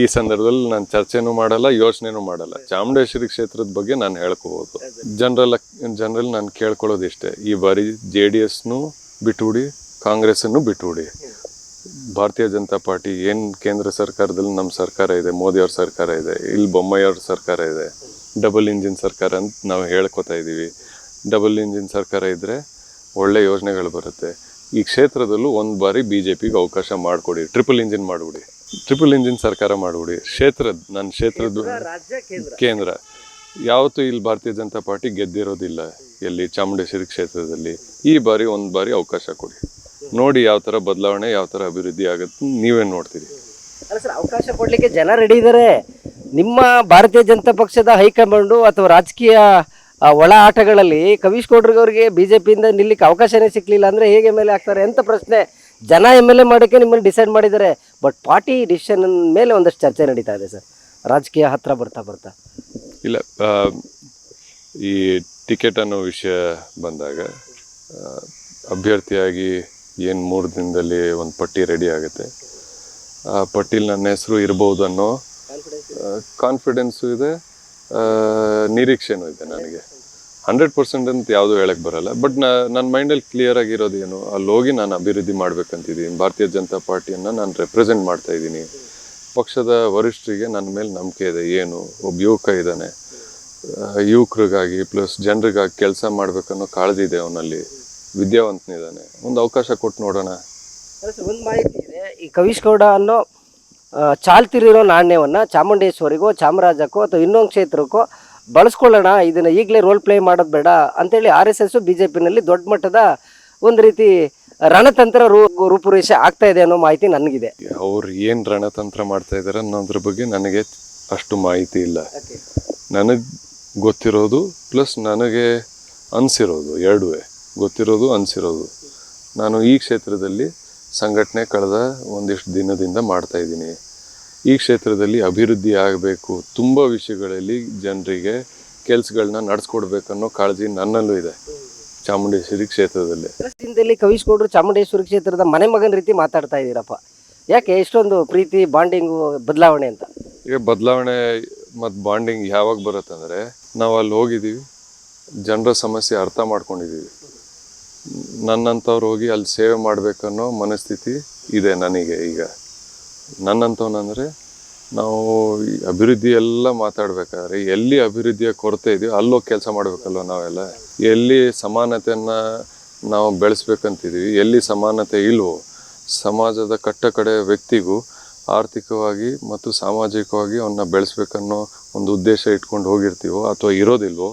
ಈ ಸಂದರ್ಭದಲ್ಲಿ ನಾನು ಚರ್ಚೆನೂ ಮಾಡಲ್ಲ ಯೋಚನೆನೂ ಮಾಡಲ್ಲ. ಚಾಮುಂಡೇಶ್ವರಿ ಕ್ಷೇತ್ರದ ಬಗ್ಗೆ ನಾನು ಹೇಳ್ಕೋಬೋದು. ಜನರಲ್ ಜನರಲ್ ನಾನು ಕೇಳ್ಕೊಳ್ಳೋದು ಇಷ್ಟೇ ಈ ಬಾರಿ ಜೆ ಡಿ ಎಸ್ನು ಬಿಟ್ಬಿಡಿ ಕಾಂಗ್ರೆಸ್ಸನ್ನು ಬಿಟ್ಬಿಡಿ. ಭಾರತೀಯ ಜನತಾ ಪಾರ್ಟಿ ಏನು ಕೇಂದ್ರ ಸರ್ಕಾರದಲ್ಲಿ ನಮ್ಮ ಸರ್ಕಾರ ಇದೆ ಮೋದಿ ಅವ್ರ ಸರ್ಕಾರ ಇದೆ ಇಲ್ಲಿ ಬೊಮ್ಮಯ್ಯವ್ರ ಅವ್ರ ಸರ್ಕಾರ ಇದೆ ಡಬಲ್ ಇಂಜಿನ್ ಸರ್ಕಾರ ಅಂತ ನಾವು ಹೇಳ್ಕೊತಾ ಇದ್ದೀವಿ. ಡಬಲ್ ಇಂಜಿನ್ ಸರ್ಕಾರ ಇದ್ದರೆ ಒಳ್ಳೆ ಯೋಜನೆಗಳು ಬರುತ್ತೆ. ಈ ಕ್ಷೇತ್ರದಲ್ಲೂ ಒಂದು ಬಾರಿ ಬಿ ಜೆ ಪಿಗೆ ಅವಕಾಶ ಮಾಡಿಕೊಡಿ. ಟ್ರಿಪಲ್ ಇಂಜಿನ್ ಮಾಡಿಬಿಡಿ. ಟ್ರಿಪಲ್ ಇಂಜಿನ್ ಸರ್ಕಾರ ಮಾಡಿಬಿಡಿ. ಕ್ಷೇತ್ರದ ನನ್ನ ಕ್ಷೇತ್ರದ ಕೇಂದ್ರ ಯಾವತ್ತೂ ಇಲ್ಲಿ ಭಾರತೀಯ ಜನತಾ ಪಾರ್ಟಿ ಗೆದ್ದಿರೋದಿಲ್ಲ ಎಲ್ಲಿ ಚಾಮುಂಡೇಶ್ವರಿ ಕ್ಷೇತ್ರದಲ್ಲಿ. ಈ ಬಾರಿ ಒಂದು ಬಾರಿ ಅವಕಾಶ ಕೊಡಿ. ನೋಡಿ ಯಾವ ಥರ ಬದಲಾವಣೆ ಯಾವ ಥರ ಅಭಿವೃದ್ಧಿ ಆಗುತ್ತೆ ನೀವೇ ನೋಡ್ತೀರಿ. ಅಲ್ಲ ಸರ್ ಅವಕಾಶ ಕೊಡಲಿಕ್ಕೆ ಜನ ರೆಡಿ ಇದ್ದಾರೆ ನಿಮ್ಮ ಭಾರತೀಯ ಜನತಾ ಪಕ್ಷದ ಹೈಕಮಾಂಡು ಅಥವಾ ರಾಜಕೀಯ ಒಳ ಆಟಗಳಲ್ಲಿ ಕವೀಶ್ ಜೆ ಪಿಯಿಂದ ನಿಲ್ಲಿಕ್ಕೆ ಅವಕಾಶನೇ ಸಿಕ್ಕಲಿಲ್ಲ ಅಂದರೆ ಹೇಗೆ ಮೇಲೆ ಆಗ್ತಾರೆ? ಅಂತ ಪ್ರಶ್ನೆ? ಜನ ಎಂ ಎಲ್ ಎ ಮಾಡೋಕ್ಕೆ ನಿಮ್ಮನ್ನು ಡಿಸೈಡ್ ಮಾಡಿದ್ದಾರೆ. ಬಟ್ ಪಾರ್ಟಿ ಡಿಸಿಷನ್ ಮೇಲೆ ಒಂದಷ್ಟು ಚರ್ಚೆ ನಡೀತಾ ಇದೆ ಸರ್. ರಾಜಕೀಯ ಹತ್ರ ಬರ್ತಾ ಬರ್ತಾ. ಇಲ್ಲ ಈ ಟಿಕೆಟ್ ಅನ್ನೋ ವಿಷಯ ಬಂದಾಗ ಅಭ್ಯರ್ಥಿಯಾಗಿ ಏನು ಮೂರು ದಿನದಲ್ಲಿ ಒಂದು ಪಟ್ಟಿ ರೆಡಿ ಆಗುತ್ತೆ. ಆ ಪಟ್ಟಿಲಿ ನನ್ನ ಹೆಸರು ಇರ್ಬೋದು ಅನ್ನೋ ಕಾನ್ಫಿಡೆನ್ಸು ಇದೆ. ನಿರೀಕ್ಷೆನೂ ಇದೆ ನನಗೆ. ಹಂಡ್ರೆಡ್ ಪರ್ಸೆಂಟ್ ಅಂತ ಯಾವುದು ಹೇಳಕ್ ಬರಲ್ಲ. ಬಟ್ ನನ್ನ ಮೈಂಡಲ್ಲಿ ಕ್ಲಿಯರ್ ಆಗಿರೋದು ಏನು, ಅಲ್ಲಿ ಹೋಗಿ ನಾನು ಅಭಿವೃದ್ಧಿ ಮಾಡ್ಬೇಕಂತಿದ್ದೀನಿ. ಭಾರತೀಯ ಜನತಾ ಪಾರ್ಟಿಯನ್ನು ನಾನು ರೆಪ್ರೆಸೆಂಟ್ ಮಾಡ್ತಾ ಇದ್ದೀನಿ. ಪಕ್ಷದ ವರಿಷ್ಠರಿಗೆ ನನ್ನ ಮೇಲೆ ನಂಬಿಕೆ ಇದೆ. ಏನು? ಒಬ್ಬ ಯುವಕ ಇದ್ದಾನೆ. ಯುವಕರಿಗಾಗಿ ಪ್ಲಸ್ ಜನರಿಗಾಗಿ ಕೆಲಸ ಮಾಡ್ಬೇಕನ್ನೋ ಕಾಳಜಿ ಇದೆ ಅವನಲ್ಲಿ. ವಿದ್ಯಾವಂತನಿದ್ದಾನೆ. ಒಂದು ಅವಕಾಶ ಕೊಟ್ಟು ನೋಡೋಣ. ಒಂದು ಮಾಹಿತಿ ಇದೆ. ಈ ಕವೀಶ್ ಗೌಡ ಅನ್ನೋ ಚಾಲ್ತಿರಿರೋ ನಾಣ್ಯವನ್ನು ಚಾಮುಂಡೇಶ್ವರಿಗೋ ಚಾಮರಾಜಕ್ಕೋ ಅಥವಾ ಇನ್ನೊಂದು ಕ್ಷೇತ್ರಕ್ಕೋ ಬಳಸ್ಕೊಳ್ಳೋಣ. ಇದನ್ನು ಈಗಲೇ ರೋಲ್ ಪ್ಲೇ ಮಾಡೋದು ಬೇಡ ಅಂತೇಳಿ ಆರ್ ಎಸ್ ಎಸ್ ಪಿನಲ್ಲಿ ದೊಡ್ಡ ಮಟ್ಟದ ಒಂದು ರೀತಿ ರಣತಂತ್ರ ರೂ ರೂಪುರೇಷೆ ಆಗ್ತಾ ಇದೆ ಅನ್ನೋ ಮಾಹಿತಿ ನನಗಿದೆ. ಅವ್ರು ಏನು ರಣತಂತ್ರ ಮಾಡ್ತಾ ಇದ್ದಾರೆ ಅನ್ನೋದ್ರ ಬಗ್ಗೆ ನನಗೆ ಅಷ್ಟು ಮಾಹಿತಿ ಇಲ್ಲ. ನನಗೆ ಗೊತ್ತಿರೋದು ಪ್ಲಸ್ ನನಗೆ ಅನಿಸಿರೋದು ಎರಡೂ ಗೊತ್ತಿರೋದು ಅನಿಸಿರೋದು. ನಾನು ಈ ಕ್ಷೇತ್ರದಲ್ಲಿ ಸಂಘಟನೆ ಕಳೆದ ಒಂದಿಷ್ಟು ದಿನದಿಂದ ಮಾಡ್ತಾ ಇದ್ದೀನಿ. ಈ ಕ್ಷೇತ್ರದಲ್ಲಿ ಅಭಿವೃದ್ಧಿ ಆಗಬೇಕು. ತುಂಬ ವಿಷಯಗಳಲ್ಲಿ ಜನರಿಗೆ ಕೆಲಸಗಳನ್ನ ನಡೆಸ್ಕೊಡ್ಬೇಕನ್ನೋ ಕಾಳಜಿ ನನ್ನಲ್ಲೂ ಇದೆ. ಚಾಮುಂಡೇಶ್ವರಿ ಕ್ಷೇತ್ರದಲ್ಲಿ. ದಿನದಲ್ಲಿ ಕವಿಸ್ಕೊಡ್ರು ಚಾಮುಂಡೇಶ್ವರಿ ಕ್ಷೇತ್ರದ ಮನೆ ಮಗನ ರೀತಿ ಮಾತಾಡ್ತಾ ಇದ್ದೀರಪ್ಪ. ಯಾಕೆ ಇಷ್ಟೊಂದು ಪ್ರೀತಿ ಬಾಂಡಿಂಗು ಬದಲಾವಣೆ ಅಂತ? ಈಗ ಬದಲಾವಣೆ ಮತ್ತು ಬಾಂಡಿಂಗ್ ಯಾವಾಗ ಬರುತ್ತಂದರೆ ನಾವು ಅಲ್ಲಿ ಹೋಗಿದ್ದೀವಿ. ಜನರ ಸಮಸ್ಯೆ ಅರ್ಥ ಮಾಡ್ಕೊಂಡಿದ್ದೀವಿ. ನನ್ನಂಥವ್ರು ಹೋಗಿ ಅಲ್ಲಿ ಸೇವೆ ಮಾಡಬೇಕನ್ನೋ ಮನಸ್ಥಿತಿ ಇದೆ ನನಗೆ ಈಗ. ನನ್ನಂಥವನಂದರೆ ನಾವು ಈ ಅಭಿವೃದ್ಧಿ ಎಲ್ಲ ಮಾತಾಡ್ಬೇಕಾದ್ರೆ ಎಲ್ಲಿ ಅಭಿವೃದ್ಧಿಯ ಕೊರತೆ ಇದೆಯೋ ಅಲ್ಲೋಗಿ ಕೆಲಸ ಮಾಡಬೇಕಲ್ವ ನಾವೆಲ್ಲ? ಎಲ್ಲಿ ಸಮಾನತೆಯನ್ನು ನಾವು ಬೆಳೆಸ್ಬೇಕಂತಿದ್ದೀವಿ, ಎಲ್ಲಿ ಸಮಾನತೆ ಇಲ್ವೋ, ಸಮಾಜದ ಕಟ್ಟ ಕಡೆ ವ್ಯಕ್ತಿಗೂ ಆರ್ಥಿಕವಾಗಿ ಮತ್ತು ಸಾಮಾಜಿಕವಾಗಿ ಅವನ್ನ ಬೆಳೆಸ್ಬೇಕನ್ನೋ ಒಂದು ಉದ್ದೇಶ ಇಟ್ಕೊಂಡು ಹೋಗಿರ್ತೀವೋ ಅಥವಾ ಇರೋದಿಲ್ವೋ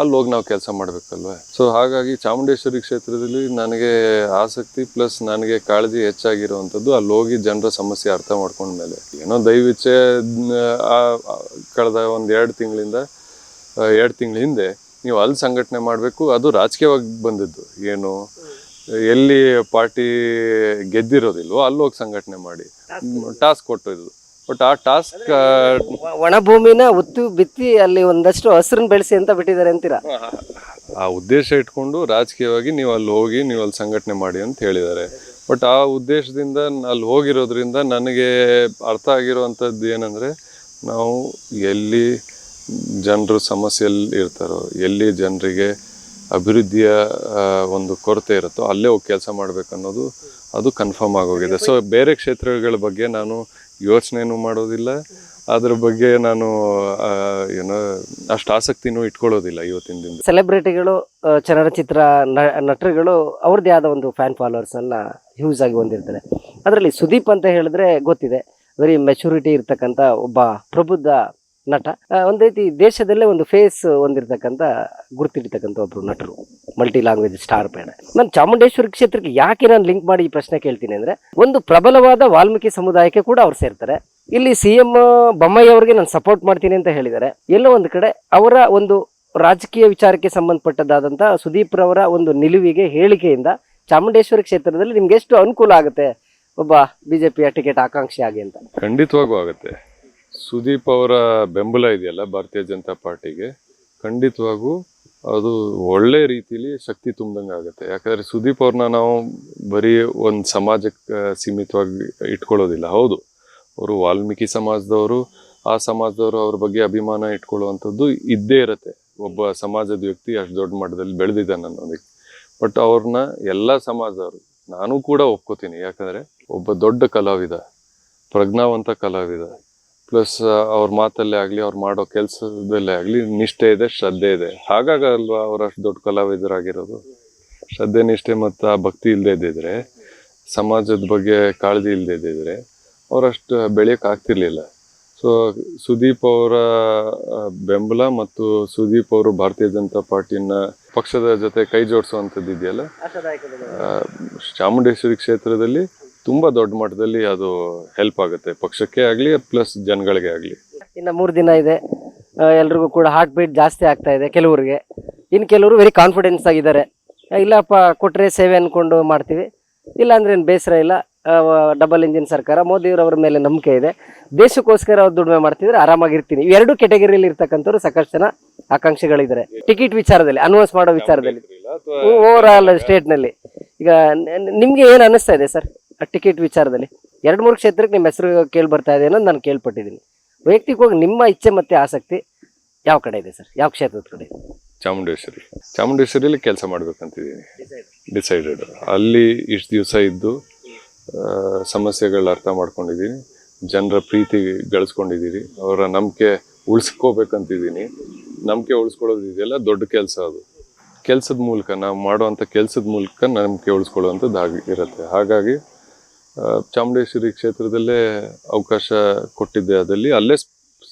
ಅಲ್ಲಿ ಹೋಗಿ ನಾವು ಕೆಲಸ ಮಾಡಬೇಕಲ್ವ? ಸೊ ಹಾಗಾಗಿ ಚಾಮುಂಡೇಶ್ವರಿ ಕ್ಷೇತ್ರದಲ್ಲಿ ನನಗೆ ಆಸಕ್ತಿ ಪ್ಲಸ್ ನನಗೆ ಕಾಳಜಿ ಹೆಚ್ಚಾಗಿರುವಂಥದ್ದು ಅಲ್ಲಿ ಹೋಗಿ ಜನರ ಸಮಸ್ಯೆ ಅರ್ಥ ಮಾಡ್ಕೊಂಡ್ಮೇಲೆ ಏನೋ ದಯವಿಚ್ಛೆ ಕಳೆದ ಒಂದು ಎರಡು ತಿಂಗಳಿಂದ ಎರಡು ತಿಂಗಳ ಹಿಂದೆ ನೀವು ಅಲ್ಲಿ ಸಂಘಟನೆ ಮಾಡಬೇಕು ಅದು ರಾಜಕೀಯವಾಗಿ ಬಂದಿದ್ದು. ಏನು? ಎಲ್ಲಿ ಪಾರ್ಟಿ ಗೆದ್ದಿರೋದಿಲ್ವೋ ಅಲ್ಲಿ ಹೋಗಿ ಸಂಘಟನೆ ಮಾಡಿ. ಟಾಸ್ಕ್ ಕೊಟ್ಟಿದ್ದು. ಬಟ್ ಆ ಟಾಸ್ಕ್ ಒಣ ಭೂಮಿನ ಉತ್ತು ಬಿತ್ತಿ ಅಲ್ಲಿ ಒಂದಷ್ಟು ಹಸಿರನ್ನ ಬೆಳೆಸಿ ಅಂತ ಬಿಟ್ಟಿದ್ದಾರೆ ಅಂತೀರಾ? ಆ ಉದ್ದೇಶ ಇಟ್ಕೊಂಡು ರಾಜಕೀಯವಾಗಿ ನೀವು ಅಲ್ಲಿ ಹೋಗಿ ನೀವು ಅಲ್ಲಿ ಸಂಘಟನೆ ಮಾಡಿ ಅಂತ ಹೇಳಿದ್ದಾರೆ. ಬಟ್ ಆ ಉದ್ದೇಶದಿಂದ ಅಲ್ಲಿ ಹೋಗಿರೋದ್ರಿಂದ ನನಗೆ ಅರ್ಥ ಆಗಿರುವಂಥದ್ದು ಏನಂದರೆ ನಾವು ಎಲ್ಲಿ ಜನರು ಸಮಸ್ಯೆಯಲ್ಲಿ ಇರ್ತಾರೋ ಎಲ್ಲಿ ಜನರಿಗೆ ಅಭಿವೃದ್ಧಿಯ ಒಂದು ಕೊರತೆ ಇರುತ್ತೋ ಅಲ್ಲೇ ಹೋಗಿ ಕೆಲಸ ಮಾಡಬೇಕನ್ನೋದು ಅದು ಕನ್ಫರ್ಮ್ ಆಗೋಗಿದೆ. ಸೊ ಬೇರೆ ಕ್ಷೇತ್ರಗಳ ಬಗ್ಗೆ ನಾನು ಯೋಚನೆನೂ ಮಾಡೋದಿಲ್ಲ. ಅದ್ರ ಬಗ್ಗೆ ನಾನು ಏನೋ ಅಷ್ಟು ಆಸಕ್ತಿನೂ ಇಟ್ಕೊಳ್ಳೋದಿಲ್ಲ ಇವತ್ತಿನ ದಿನ ಸೆಲೆಬ್ರಿಟಿಗಳು ಚಲನಚಿತ್ರ ನಟರುಗಳು ಅವ್ರದ್ದೇ ಆದ ಒಂದು ಫ್ಯಾನ್ ಫಾಲೋವರ್ಸ್ ಎಲ್ಲ ಹ್ಯೂಸ್ ಆಗಿ ಹೊಂದಿರ್ತಾರೆ ಅದರಲ್ಲಿ ಸುದೀಪ್ ಅಂತ ಹೇಳಿದ್ರೆ ಗೊತ್ತಿದೆ. ವೆರಿ ಮೆಚುರಿಟಿ ಇರ್ತಕ್ಕಂಥ ಒಬ್ಬ ಪ್ರಬುದ್ಧ ನಟ. ಒಂದೇ ರೀತಿ ದೇಶದಲ್ಲೇ ಒಂದು ಫೇಸ್ ಹೊಂದಿರತಕ್ಕಂಥ ಗುರ್ತಿಡ್ತಕ್ಕಂಥ ಒಬ್ಬರು ನಟರು. ಮಲ್ಟಿ ಲ್ಯಾಂಗ್ವೇಜ್ ಸ್ಟಾರ್ ಬೇಡ ನಾನು ಚಾಮುಂಡೇಶ್ವರಿ ಕ್ಷೇತ್ರಕ್ಕೆ ಯಾಕೆ ನಾನು ಲಿಂಕ್ ಮಾಡಿ ಈ ಪ್ರಶ್ನೆ ಕೇಳ್ತೀನಿ ಅಂದ್ರೆ, ಒಂದು ಪ್ರಬಲವಾದ ವಾಲ್ಮೀಕಿ ಸಮುದಾಯಕ್ಕೆ ಕೂಡ ಅವ್ರು ಸೇರ್ತಾರೆ. ಇಲ್ಲಿ ಸಿ ಎಂ ಬೊಮ್ಮಾಯಿ ಅವರಿಗೆ ನಾನು ಸಪೋರ್ಟ್ ಮಾಡ್ತೀನಿ ಅಂತ ಹೇಳಿದ್ದಾರೆ. ಎಲ್ಲೋ ಒಂದು ಕಡೆ ಅವರ ಒಂದು ರಾಜಕೀಯ ವಿಚಾರಕ್ಕೆ ಸಂಬಂಧಪಟ್ಟದಾದಂತಹ ಸುದೀಪ್ ರವರ ಒಂದು ನಿಲುವಿಗೆ ಹೇಳಿಕೆಯಿಂದ ಚಾಮುಂಡೇಶ್ವರಿ ಕ್ಷೇತ್ರದಲ್ಲಿ ನಿಮ್ಗೆ ಎಷ್ಟು ಅನುಕೂಲ ಆಗುತ್ತೆ ಒಬ್ಬ ಬಿಜೆಪಿಯ ಟಿಕೆಟ್ ಆಕಾಂಕ್ಷಿ ಆಗಿ ಅಂತ? ಖಂಡಿತವಾಗೂ ಆಗುತ್ತೆ. ಸುದೀಪ್ ಅವರ ಬೆಂಬಲ ಇದೆಯಲ್ಲ ಭಾರತೀಯ ಜನತಾ ಪಾರ್ಟಿಗೆ, ಖಂಡಿತವಾಗೂ ಅದು ಒಳ್ಳೆ ರೀತಿಲಿ ಶಕ್ತಿ ತುಂಬ್ದಂಗೆ ಆಗುತ್ತೆ. ಯಾಕಂದರೆ ಸುದೀಪ್ ಅವ್ರನ್ನ ನಾವು ಬರೀ ಒಂದು ಸಮಾಜಕ್ಕೆ ಸೀಮಿತವಾಗಿ ಇಟ್ಕೊಳ್ಳೋದಿಲ್ಲ. ಹೌದು, ಅವರು ವಾಲ್ಮೀಕಿ ಸಮಾಜದವರು, ಆ ಸಮಾಜದವರು ಅವ್ರ ಬಗ್ಗೆ ಅಭಿಮಾನ ಇಟ್ಕೊಳ್ಳುವಂಥದ್ದು ಇದ್ದೇ ಇರುತ್ತೆ. ಒಬ್ಬ ಸಮಾಜದ ವ್ಯಕ್ತಿ ಅಷ್ಟು ದೊಡ್ಡ ಮಟ್ಟದಲ್ಲಿ ಬೆಳೆದಿದ್ದಾನೆ ಅನ್ನೋದಕ್ಕೆ. ಬಟ್ ಅವ್ರನ್ನ ಎಲ್ಲ ಸಮಾಜದವರು, ನಾನು ಕೂಡ ಒಪ್ಕೋತೀನಿ. ಯಾಕಂದರೆ ಒಬ್ಬ ದೊಡ್ಡ ಕಲಾವಿದ, ಪ್ರಜ್ಞಾವಂತ ಕಲಾವಿದ ಪ್ಲಸ್ ಅವ್ರ ಮಾತಲ್ಲೇ ಆಗಲಿ ಅವ್ರು ಮಾಡೋ ಕೆಲಸದಲ್ಲೇ ಆಗಲಿ ನಿಷ್ಠೆ ಇದೆ ಶ್ರದ್ಧೆ ಇದೆ. ಹಾಗಾಗಲ್ವಾ ಅವ್ರು ಅಷ್ಟು ದೊಡ್ಡ ಕಲಾವಿದರಾಗಿರೋದು? ಶ್ರದ್ಧೆ ನಿಷ್ಠೆ ಮತ್ತು ಆ ಭಕ್ತಿ ಇಲ್ಲದೆ ಇದ್ದಿದ್ರೆ ಸಮಾಜದ ಬಗ್ಗೆ ಕಾಳಜಿ ಇಲ್ಲದೆ ಇದ್ದಿದ್ರೆ ಅವರಷ್ಟು ಬೆಳೆಯೋಕೆ ಆಗ್ತಿರ್ಲಿಲ್ಲ. ಸೊ ಸುದೀಪ್ ಅವರ ಬೆಂಬಲ ಮತ್ತು ಸುದೀಪ್ ಅವರು ಭಾರತೀಯ ಜನತಾ ಪಾರ್ಟಿನ ಪಕ್ಷದ ಜೊತೆ ಕೈ ಜೋಡಿಸುವಂಥದ್ದು ಇದೆಯಲ್ಲ ಚಾಮುಂಡೇಶ್ವರಿ ಕ್ಷೇತ್ರದಲ್ಲಿ ತುಂಬಾ ದೊಡ್ಡ ಮಟ್ಟದಲ್ಲಿ ಅದು ಹೆಲ್ಪ್ ಆಗುತ್ತೆ. ಪಕ್ಷಕ್ಕೆ ಆಗಲಿ ಪ್ಲಸ್ ಜನಗಳಿಗೆ ಆಗಲಿ. ಇನ್ನು ಮೂರು ದಿನ ಇದೆ. ಎಲ್ರಿಗೂ ಕೂಡ ಹಾರ್ಟ್ ಬೀಟ್ ಜಾಸ್ತಿ ಆಗ್ತಾ ಇದೆ ಕೆಲವರಿಗೆ. ಇನ್ನು ಕೆಲವರು ವೆರಿ ಕಾನ್ಫಿಡೆನ್ಸ್ ಆಗಿದ್ದಾರೆ. ಇಲ್ಲಪ್ಪ ಕೊಟ್ಟರೆ ಸೇವೆ ಅಂದ್ಕೊಂಡು ಮಾಡ್ತೀವಿ. ಇಲ್ಲ ಅಂದ್ರೆ ಏನು ಬೇಸರ ಇಲ್ಲ. ಡಬಲ್ ಇಂಜಿನ್ ಸರ್ಕಾರ ಮೋದಿಯವರವ್ರ ಮೇಲೆ ನಂಬಿಕೆ ಇದೆ. ದೇಶಕ್ಕೋಸ್ಕರ ಅವ್ರು ದುಡಿಮೆ ಮಾಡ್ತಿದ್ರೆ ಆರಾಮಾಗಿರ್ತೀನಿ. ಎರಡೂ ಕೆಟಗರಿಯಲ್ಲಿ ಇರ್ತಕ್ಕಂಥವ್ರು ಸಾಕಷ್ಟು ಜನ ಆಕಾಂಕ್ಷಿಗಳಿದ್ದಾರೆ. ಟಿಕೆಟ್ ವಿಚಾರದಲ್ಲಿ ಅನೌನ್ಸ್ ಮಾಡೋ ವಿಚಾರದಲ್ಲಿ. ಓವರ್ ಆಲ್ ಸ್ಟೇಟ್ನಲ್ಲಿ ಈಗ ನ- ನ- ಏನು ಅನ್ನಿಸ್ತಾ ಇದೆ ಸರ್ ಟಿಕೆಟ್ ವಿಚಾರದಲ್ಲಿ. ಎರಡು ಮೂರು ಕ್ಷೇತ್ರಕ್ಕೆ ನಿಮ್ಮ ಹೆಸರು ಕೇಳಿ ಬರ್ತಾ ಇದೆ ಅನ್ನೋದು ನಾನು ಕೇಳ್ಪಟ್ಟಿದ್ದೀನಿ. ವೈಯಕ್ತಿಕವಾಗಿ ನಿಮ್ಮ ಇಚ್ಛೆ ಮತ್ತು ಆಸಕ್ತಿ ಯಾವ ಕಡೆ ಇದೆ ಸರ್? ಯಾವ ಕ್ಷೇತ್ರದ ಕಡೆ ಇದೆ? ಚಾಮುಂಡೇಶ್ವರಿ. ಚಾಮುಂಡೇಶ್ವರಿಲಿ ಕೆಲಸ ಮಾಡ್ಬೇಕಂತಿದ್ದೀನಿ. ಡಿಸೈಡೆಡ್ ಅಲ್ಲಿ ಇಷ್ಟು ದಿವಸ ಇದ್ದು ಸಮಸ್ಯೆಗಳನ್ನ ಸಮಸ್ಯೆಗಳ ಅರ್ಥ ಮಾಡ್ಕೊಂಡಿದ್ದೀನಿ. ಜನರ ಪ್ರೀತಿ ಗಳಿಸ್ಕೊಂಡಿದ್ದೀನಿ ಅವರ ನಂಬಿಕೆ ಉಳಿಸ್ಕೋಬೇಕಂತಿದ್ದೀನಿ. ನಂಬಿಕೆ ಉಳಿಸ್ಕೊಳ್ಳೋದು ಇದೆಯಲ್ಲ ದೊಡ್ಡ ಕೆಲಸ ಅದು. ಕೆಲಸದ ಮೂಲಕ ನಾವು ಮಾಡುವಂಥ ಕೆಲಸದ ಮೂಲಕ ನಂಬಿಕೆ ಉಳಿಸ್ಕೊಳ್ಳುವಂಥದ್ದು ಆಗಿ ಇರುತ್ತೆ. ಹಾಗಾಗಿ ಚಾಮುಂಡೇಶ್ವರಿ ಕ್ಷೇತ್ರದಲ್ಲೇ ಅವಕಾಶ ಕೊಟ್ಟಿದ್ದೆ ಅದಲ್ಲಿ ಅಲ್ಲೇ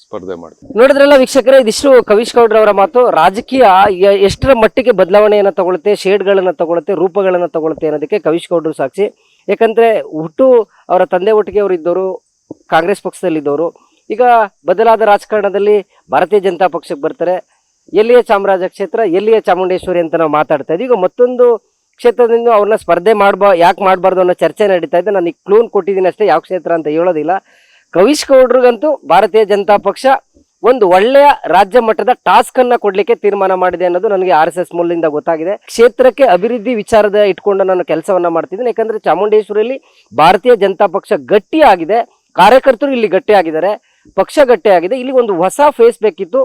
ಸ್ಪರ್ಧೆ ಮಾಡ್ತೀನಿ ನೋಡಿದ್ರಲ್ಲ ವೀಕ್ಷಕರೇ, ಇದಿಷ್ಟು ಕವಿಶ್ ಗೌಡ್ರವರ ಮಾತು, ರಾಜಕೀಯ ಎಷ್ಟರ ಮಟ್ಟಿಗೆ ಬದಲಾವಣೆಯನ್ನು ತಗೊಳುತ್ತೆ ಶೇಡ್ಗಳನ್ನು ತಗೊಳುತ್ತೆ ರೂಪಗಳನ್ನು ತಗೊಳುತ್ತೆ ಅನ್ನೋದಕ್ಕೆ ಕವೀಶ್ ಗೌಡ್ರು ಸಾಕ್ಷಿ. ಯಾಕಂದರೆ, ಹುಟ್ಟು ಅವರ ತಂದೆ ಒಟ್ಟಿಗೆ ಅವರು ಇದ್ದವರು ಕಾಂಗ್ರೆಸ್ ಪಕ್ಷದಲ್ಲಿದ್ದವರು ಈಗ ಬದಲಾದ ರಾಜಕಾರಣದಲ್ಲಿ ಭಾರತೀಯ ಜನತಾ ಪಕ್ಷಕ್ಕೆ ಬರ್ತಾರೆ. ಎಲ್ಲಿಯ ಚಾಮರಾಜ ಕ್ಷೇತ್ರ, ಎಲ್ಲಿಯ ಚಾಮುಂಡೇಶ್ವರಿ ಅಂತ ನಾವು ಮಾತಾಡ್ತಾ ಇದ್ದೀವಿ, ಈಗ ಮತ್ತೊಂದು ಕ್ಷೇತ್ರದಿಂದ ಅವ್ರನ್ನ ಸ್ಪರ್ಧೆ ಮಾಡ್ಬಾ, ಯಾಕೆ ಮಾಡಬಾರ್ದು ಅನ್ನೋ ಚರ್ಚೆ ನಡೀತಾ ಇದೆ. ನಾನು ಈಗ ಕ್ಲೂನ್ ಕೊಟ್ಟಿದ್ದೀನಿ ಅಷ್ಟೇ, ಯಾವ ಕ್ಷೇತ್ರ ಅಂತ ಹೇಳೋದಿಲ್ಲ. ಕವಿಶ್ ಗೌಡ್ರಿಗಂತೂ ಭಾರತೀಯ ಜನತಾ ಪಕ್ಷ ಒಂದು ಒಳ್ಳೆಯ ರಾಜ್ಯ ಮಟ್ಟದ ಟಾಸ್ಕ್ ಅನ್ನ ಕೊಡ್ಲಿಕ್ಕೆ ತೀರ್ಮಾನ ಮಾಡಿದೆ ಅನ್ನೋದು ನನಗೆ ಆರ್ ಎಸ್ ಎಸ್ ಮೂಲದಿಂದ ಗೊತ್ತಾಗಿದೆ. ಕ್ಷೇತ್ರಕ್ಕೆ ಅಭಿವೃದ್ಧಿ ವಿಚಾರದ ಇಟ್ಕೊಂಡು ನಾನು ಕೆಲಸವನ್ನ ಮಾಡ್ತಿದ್ದೀನಿ. ಯಾಕಂದ್ರೆ ಚಾಮುಂಡೇಶ್ವರಿಯಲ್ಲಿ ಭಾರತೀಯ ಜನತಾ ಪಕ್ಷ ಗಟ್ಟಿಯಾಗಿದೆ ಕಾರ್ಯಕರ್ತರು ಇಲ್ಲಿ ಗಟ್ಟಿಯಾಗಿದ್ದಾರೆ ಪಕ್ಷ ಗಟ್ಟಿಯಾಗಿದೆ ಇಲ್ಲಿ ಒಂದು ಹೊಸ ಫೇಸ್ ಬೇಕಿತ್ತು.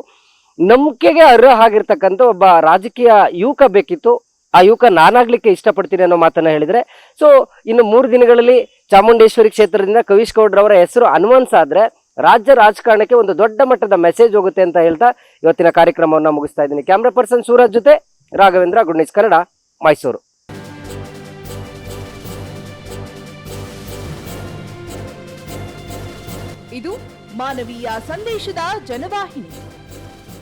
ನಂಬಿಕೆಗೆ ಅರ್ಹ ಆಗಿರ್ತಕ್ಕಂಥ ಒಬ್ಬ ರಾಜಕೀಯ ಯುವಕ ಬೇಕಿತ್ತು. ಆ ಯುವಕ ನಾನಾಗ್ಲಿಕ್ಕೆ ಇಷ್ಟಪಡ್ತೀನಿ ಅನ್ನೋ ಮಾತನ್ನ ಹೇಳಿದ್ರೆ ಸೊ ಇನ್ನು ಮೂರು ದಿನಗಳಲ್ಲಿ ಚಾಮುಂಡೇಶ್ವರಿ ಕ್ಷೇತ್ರದಿಂದ ಕವೀಶ್ ಗೌಡ್ರವರ ಹೆಸರು ಅನುಮಾನ್ಸ್ ಆದ್ರೆ, ರಾಜ್ಯ ರಾಜಕಾರಣಕ್ಕೆ ಒಂದು ದೊಡ್ಡ ಮಟ್ಟದ ಮೆಸೇಜ್ ಹೋಗುತ್ತೆ ಅಂತ ಹೇಳ್ತಾ ಇವತ್ತಿನ ಕಾರ್ಯಕ್ರಮವನ್ನು ಮುಗಿಸ್ತಾ ಇದ್ದೀನಿ. ಕ್ಯಾಮ್ರಾ ಪರ್ಸನ್ ಸೂರಜ್ ಜೊತೆ ರಾಘವೇಂದ್ರ ಗುಡ್ ನ್ಯೂಸ್ ಕನ್ನಡ, ಮೈಸೂರು. ಇದು ಮಾನವೀಯ ಸಂದೇಶದ ಜನವಾಹಿನಿ.